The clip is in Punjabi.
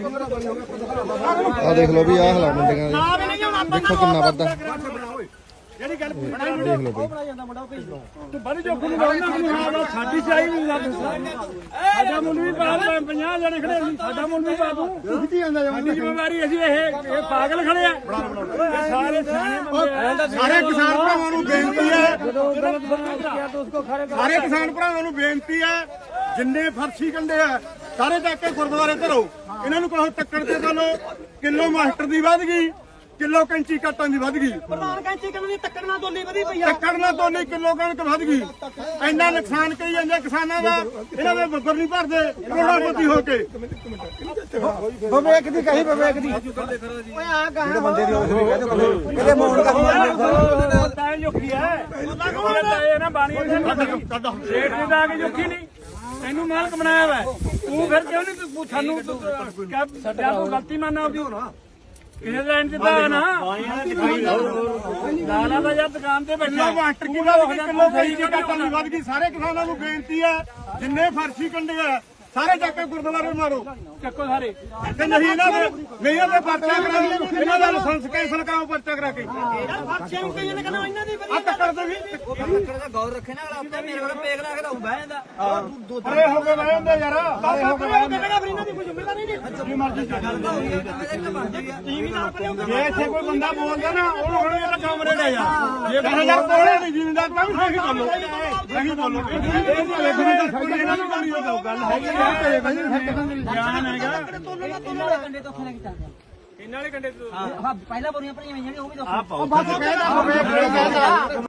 ਆ ਦੇਖ ਲਓ ਵੀ ਆਹ ਹਾਲਾ ਮੰਡੀਆਂ ਦੇ। ਦੇਖੋ ਕਿੰਨਾ ਵੱਧਦਾ। ਜਿਹੜੀ ਗੱਲ ਦੇਖ ਲਓ ਬਈ ਤੂੰ ਬੜੀ ਜੋ ਨੂੰ ਲਾਉਣਾ ਨਹੀਂ ਹਾਂ ਸਾਡੀ ਚਾਹੀ ਨਹੀਂ ਲੱਗ ਸਾਡਾ ਮੁੱਲ ਵੀ ਪਾ 50 ਜਣੇ ਖੜੇ ਸੀ। ਸਾਡਾ ਮੁੱਲ ਵੀ ਪਾ ਦੂੰ ਕਿੱਥੇ ਆਂਦਾ ਸਾਡੀ ਜ਼ਿੰਮੇਵਾਰੀ ਅਸੀਂ ਇਹ ਇਹ ਪਾਗਲ ਖੜੇ ਆ। ਇਹ ਸਾਰੇ ਸਿਆਣੇ ਬੰਦੇ ਆ। ਸਾਰੇ ਕਿਸਾਨ ਭਰਾਵਾਂ ਨੂੰ ਬੇਨਤੀ ਹੈ। ਜਦੋਂ ਗਲਤ ਬੰਦਾ ਕਿਹਾ ਤਾਂ ਉਸਕੋ ਖੜੇ ਕਰ ਸਾਰੇ ਕਿਸਾਨ ਭਰਾਵਾਂ ਨੂੰ ਬੇਨਤੀ ਹੈ ਜਿੰਨੇ ਫਰਸ਼ੀ ਕੰਡੇ ਆ ਸਾਰੇ ਜਾ ਕੇ ਗੁਰਦੁਆਰੇ ਧਰੋ ਇਹਨਾਂ ਨੂੰ ਕਹੋ ਟੱਕਰ ਤੇ ਚਲੋ ਕਿਲੋ ਮਾਸਟਰ ਦੀ ਵੱਧ ਗਈ ਕਿਲੋ ਕੈਂਚੀ ਕੱਟਾਂ ਦੀ ਵੱਧ ਗਈ। ਪ੍ਰਧਾਨ ਕੈਂਚੀ ਕਰਨ ਦੀ ਟੱਕਰ ਨਾਲ ਦੋਲੀ ਵਧੀ ਪਈ ਆ। ਟੱਕਰ ਨਾਲ ਦੋਨੇ ਕਿਲੋ ਕਣਕ ਵੱਧ ਗਈ। ਇੰਨਾ ਨੁਕਸਾਨ ਕਈ ਜਾਂਦੇ ਕਿਸਾਨਾਂ ਦਾ ਇਹਨਾਂ ਦੇ ਬੱਬਰ ਨਹੀਂ ਭਰਦੇ ਕਰੋੜਾਪਤੀ ਹੋ ਕੇ। ਵਿਵੇਕ ਦੀ ਕਹੀ ਵਿਵੇਕ ਦੀ। ਓਏ ਆ ਕਹਾਂ ਬੰਦੇ ਦੀ ਉਸ ਵੀ ਕਹਿੰਦੇ ਕਿਤੇ ਮੌਨ ਕਰ ਤਾਂ ਜੁਕੀ ਹੈ ਤਾਂ ਇਹ ਨਾ ਬਾਣੀ ਰੇਟ ਦੀ ਤਾਂ ਕਿ ਜੁਕੀ ਨਹੀਂ। ਤੈਨੂੰ ਮਾਲਕ ਬਣਾਇਆ ਵਾ ਤੂੰ ਫਿਰ ਕਿਉਂ ਨਹੀਂ ਤੂੰ ਸਾਨੂੰ ਤੂੰ ਕਿਆ ਤੂੰ ਗਲਤੀ ਮੰਨਣਾ ਆਪਦੀ ਕਿਸੇ ਲੈਣ ਚ ਤਾਂ ਨਾ। ਲਾਲਾ ਦਾ ਯਾਰ ਦੁਕਾਨ ਤੇ ਕਿਲੋ ਬੈਠਾ ਗਈ ਕਿਲੋ ਦੀ ਵੱਧ ਗਈ ਸਾਰੇ ਕਿਸਾਨਾਂ ਨੂੰ ਬੇਨਤੀ ਹੈ ਜਿੰਨੇ ਫਰਸ਼ੀ ਕੰਡੇ ਆ ਸਾਰੇ ਜਾ ਕੇ ਗੁਰਦੁਆਰੇ ਮਾਰੋ। ਚੱਕੋ ਸਾਰੇ। ਤੇ ਨਹੀਂ ਇਹਨਾਂ ਦੇ ਨਹੀਂ ਇਹਨਾਂ ਦੇ ਪਰਚਾ ਕਰਾ ਇਹਨਾਂ ਦਾ ਲਾਇਸੈਂਸ ਕੈਂਸਲ ਕਰਾਓ ਪਰਚਾ ਕਰਾ ਕੇ। ਨੂੰ ਕਈ ਇਹਨਾਂ ਦੀ ਆ ਟੱਕਰ ਦੇ ਵੀ। ਗੌਰ ਰੱਖੇ ਨਾ ਉੱਤੇ ਮੇਰੇ ਕੋਲ ਪੇਗ ਲਾ ਕੇ ਤਾਂ ਬਹਿ ਜਾਂਦਾ ਦੋ ਅਰੇ ਹੋ ਯਾਰ ਅਰੇ ਹੋ ਗਏ ਕਹਿੰਦਾ ਫਿਰ ਇਹਨਾਂ ਦੀ ਕੋਈ ਜ਼ਿੰਮੇਵਾਰੀ ਨਹੀਂ। ਜੀ ਮਰਜ਼ੀ ਜ਼ਿਮੀਦਾਰ ਬਣੇ ਹੁੰਦੇ ਜੇ ਇੱਥੇ ਕੋਈ ਬੰਦਾ ਬੋਲਦਾ ਨਾ ਉਹਨੂੰ ਹੁਣ ਇਹਦਾ ਕਮਰੇ ਲੈ ਜਾ। ਜੇ ਕਹੇ ਯਾਰ ਕੋਲੇ ਨਹੀਂ ਜ਼ਿਮੀਂਦਾਰ ਤਾਂ ਵੀ ਸਹੀ ਬੋਲੋ ਸਹੀ ਬੋਲੋ। ਇਹ ਨਹੀਂ ਲੱਗਣੀ ਤਾਂ ਕੋਈ ਇਹਨਾਂ ਨੂੰ ਗੱਲ ਹੈਗੀ ਹੈਗਾ ਵਾਲੇ ਕੰਡੇ ਤੋਂ ਹਾਂ ਪਹਿਲਾਂ ਬੋਰੀਆਂ ਭਰੀਆਂ ਹੋਈਆਂ ਜਿਹੜੀਆਂ ਉਹ ਵੀ ਦੱਸੋ। ਬਸ ਕਹਿਦਾ ਹੋਵੇ